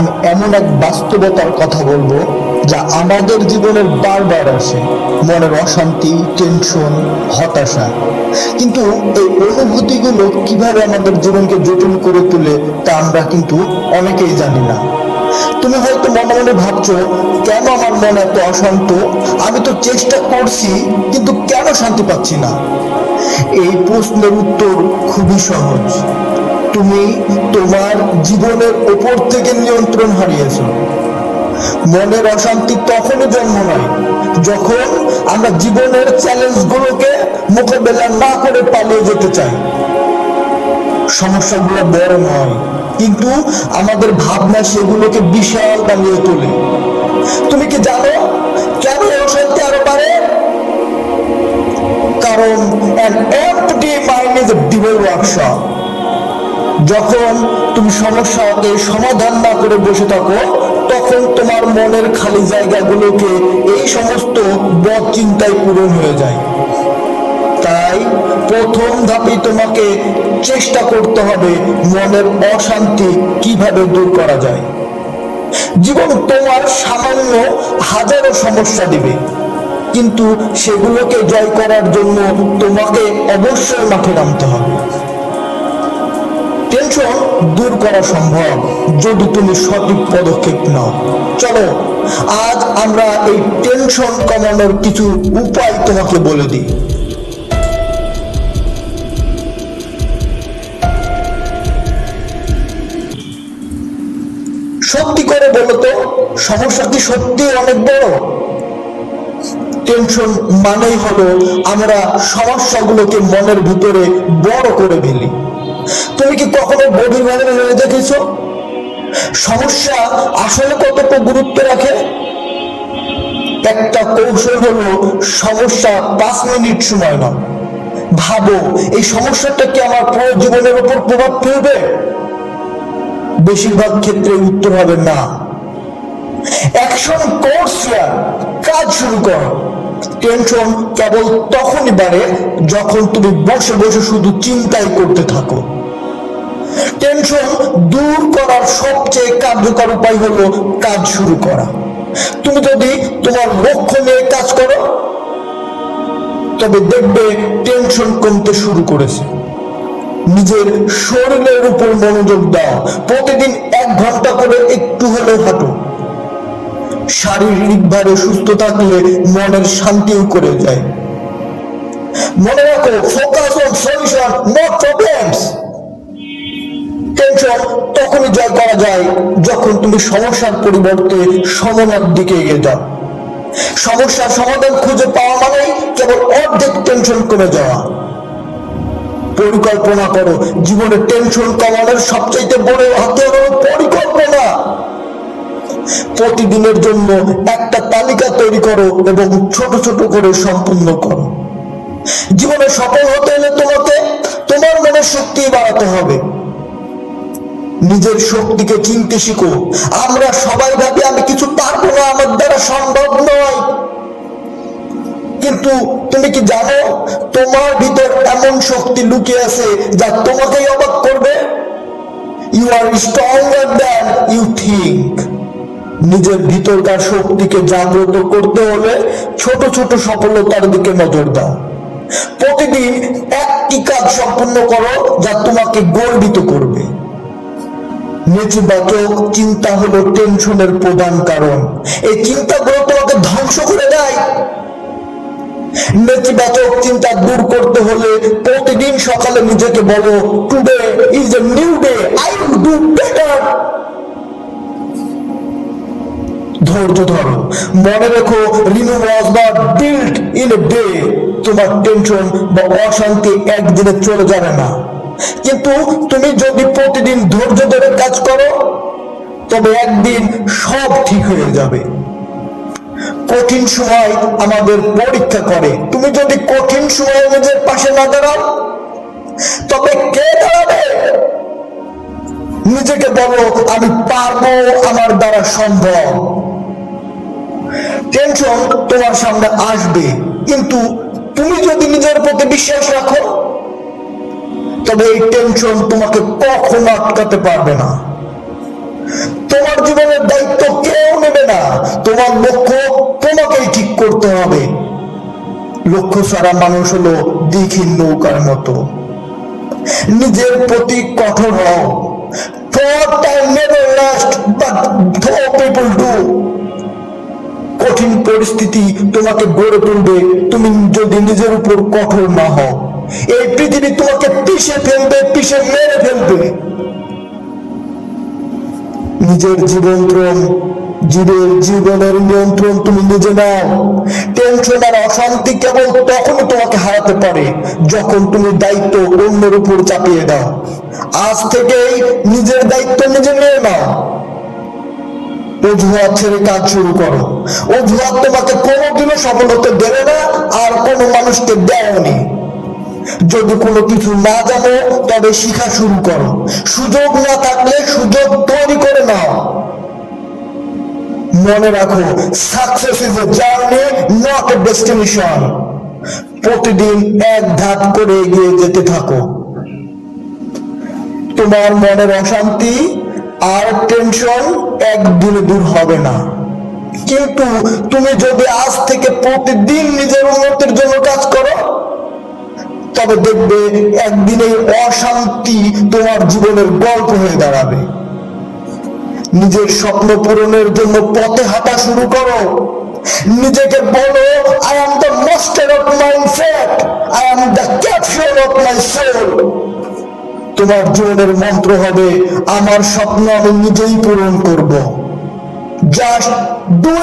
আমি এমন এক বাস্তবতার কথা বলব যা আমাদের জীবনের বারবার আসে। মনের অশান্তি টেনশন হতাশা। কিন্তু এই অনুভূতিগুলো কীভাবে আমাদের জীবনকে জটিল করে তোলে তা আমরা কিন্তু অনেকেই জানি না। তুমি হয়তো মনে মনে ভাবছ, কেন আমার মন এত অশান্ত? আমি তো চেষ্টা করছি, কিন্তু কেন শান্তি পাচ্ছি না? এই প্রশ্নের উত্তর খুবই সহজ। তুমি তোমার জীবনের ওপর থেকে নিয়ন্ত্রণ হারিয়েছো। মনের অশান্তি তখনই জন্ম নেয়, যখন আমরা জীবনের চ্যালেঞ্জগুলোকে মোকাবেলা না করে পালিয়ে যেতে চাই। সমস্যাগুলো বড় নয়, কিন্তু আমাদের ভাবনা সেগুলোকে বিশাল বানিয়ে তোলে। তুমি কি জানো কেন অশান্তি আরও পারে কারণ an empty mind is a devil workshop যখন তুমি সমস্যাকে সমাধান না করে বসে থাকো, তখন তোমার মনের খালি জায়গাগুলোকে এই সমস্ত বদ চিন্তায় পূরণ হয়ে যায়। তাই প্রথম ধাপে তোমাকে চেষ্টা করতে হবে মনের অশান্তি কীভাবে দূর করা যায়। জীবন তোমার সামান্য হাজারো সমস্যা দিবে, কিন্তু সেগুলোকে জয় করার জন্য তোমাকে অবশ্যই মাঠে নামতে হবে। টেনশন দূর করা সম্ভব, যদি তুমি সঠিক পদক্ষেপ নাও। চলো, আজ আমরা এই টেনশন কমানোর কিছু উপায় তোমাকে বলে দিই। সত্যি করে বলো তো, সমস্যা কি সত্যি অনেক বড়? টেনশন মানেই হলো আমরা সমস্যাগুলোকে মনের ভিতরে বড় করে ফেলি। তুমি কি কখনো গভীরভাবে ভেবে দেখেছ? সমস্যা আসলে কতটা গুরুত্ব রাখে? একটা কৌশল হলো সমস্যা পাঁচ মিনিট সময় না ভাবো, এই সমস্যাটা কি আমার পুরো জীবনের উপর প্রভাব ফেলবে? বেশিরভাগ ক্ষেত্রে উত্তর হবে না। অ্যাকশন কোর্স কাজ শুরু করো। টেনশন কেবল তখনই বাড়ে যখন তুমি বসে বসে শুধু চিন্তাই করতে থাকো। টেনশন দূর করার সবচেয়ে কার্যকর উপায় হলো কাজ শুরু করা। তুমি যদি তোমার লক্ষ্য নিয়ে কাজ করো, তবে দেখবে টেনশন কমতে শুরু করেছে। নিজের শরীরের উপর মনোযোগ দাও। প্রতিদিন এক ঘণ্টা করে একটু হলেও হাঁটো। শারীরিকভাবে সুস্থ থাকলে মনের শান্তিও করে যায়। মনে রাখো focus on solution not problems tension তখনই জয় করা যায় যখন তুমি সমস্যার পরিবর্তে সমাধানের দিকে এগিয়ে যাও। সমস্যার সমাধান খুঁজে পাওয়া মানেই কেবল অর্ধেক টেনশন কমে যাওয়া। পরিকল্পনা করো, জীবনে টেনশন কমানোর সবচাইতে বড় হাতিয়ার হলো পরিকল্পনা। প্রতিদিনের জন্য একটা তালিকা তৈরি করো এবং ছোট ছোট করে সম্পূর্ণ করো। জীবনে সফল হতে হলে তোমাকে তোমার মনের শক্তি বাড়াতে হবে। নিজের শক্তিকে চিনতে শিখো। আমরা সবাই ভাবি আমি কিছু পারব না, আমার দ্বারা সম্ভব নয়। কিন্তু তুমি কি জানো, তোমার ভিতর এমন শক্তি লুকিয়ে আছে যা তোমাকেই অবাক করবে? You are stronger than you think নিজের ভিতরকার শক্তিকে জাগ্রত করতে হলে ছোট ছোট সফলতার দিকে নজর দাও। প্রতিদিন একটি কাজ সম্পূর্ণ করো যা তোমাকে গর্বিত করবে। নেতিবাচক চিন্তা হলো টেনশনের প্রধান কারণ। এই চিন্তাগুলো তোমাকে ধ্বংস করে দেয়। নেতিবাচক চিন্তা দূর করতে হলে প্রতিদিন সকালে নিজেকে বলো today is a new day I will do better ধৈর্য ধরো। মনে রেখো, Rome was not build in a day তোমার টেনশন বা অশান্তি একদিনে চলে যাবে না। কিন্তু তুমি যদি প্রতিদিন ধৈর্য ধরে কাজ করো, তবে একদিন সব ঠিক হয়ে যাবে। কঠিন সময় আমাদের পরীক্ষা করে। তুমি যদি কঠিন সময় নিজের পাশে না দাঁড়াও, তবে কে দাঁড়াবে? নিজেকে বলো, আমি পারব, আমার দ্বারা সম্ভব। টেনশন তোমার সামনে আসবে। কিন্তু তুমি যদি নিজের প্রতি বিশ্বাস রাখো তবে এই টেনশন তোমাকে কখনো আটকাতে পারবে না। তোমার জীবনের দায়িত্ব কেউ নেবে না। তোমার লক্ষ্য তোমাকেই ঠিক করতে হবে। লক্ষ্য ছাড়া মানুষ হলো দিঘির নৌকার মতো। নিজের প্রতি কঠোর হও। For time never last, but though people do. কঠিন পরিস্থিতি তোমাকে গড়ে তুলবে। তুমি যদি নিজের উপর কঠোর না হও, এই পৃথিবী তোমাকে পিষে ফেলবে, পিষে মেরে ফেলবে। নিজের জীবনক্রম জীবের জীবনের নিয়ন্ত্রণ তুমি নিজে নাও। টেনশন আর অশান্তি কেবল তখনই তোমাকে হারাতে পারে, যখন তুমি দায়িত্ব অন্যের উপর চাপিয়ে দাও। আজ থেকেই নিজের দায়িত্ব নিজে নিয়ে নাও। অজুহাত ছেড়ে কাজ শুরু করো। অজুহাত তোমাকে কোনোদিনও সফলতা দেবে না, আর কোনো মানুষকে দেয়নি যদি কোনো কিছু না জানো, তবে শিখা শুরু করো। সুযোগ না থাকলে সুযোগ তৈরি করে নাও। মনে রাখো success is a journey not a destination প্রতিদিন এক ধাপ করে এগিয়ে যেতে থাকো। তোমার মনের অশান্তি আর টেনশন একদিনে দূর হবে না। কিন্তু তুমি যদি আজ থেকে প্রতিদিন নিজের উন্নতির জন্য কাজ করো, তবে দেখবে একদিন অশান্তি তোমার জীবনের গল্প হয়ে দাঁড়াবে। নিজের স্বপ্ন পূরণের জন্য পথে হাঁটা শুরু করো। নিজেকে বলো I am the master of my fate I am the captain of my soul তোমার জীবনের মন্ত্র হবে আমার স্বপ্ন আমি নিজেই পূরণ করব। Just do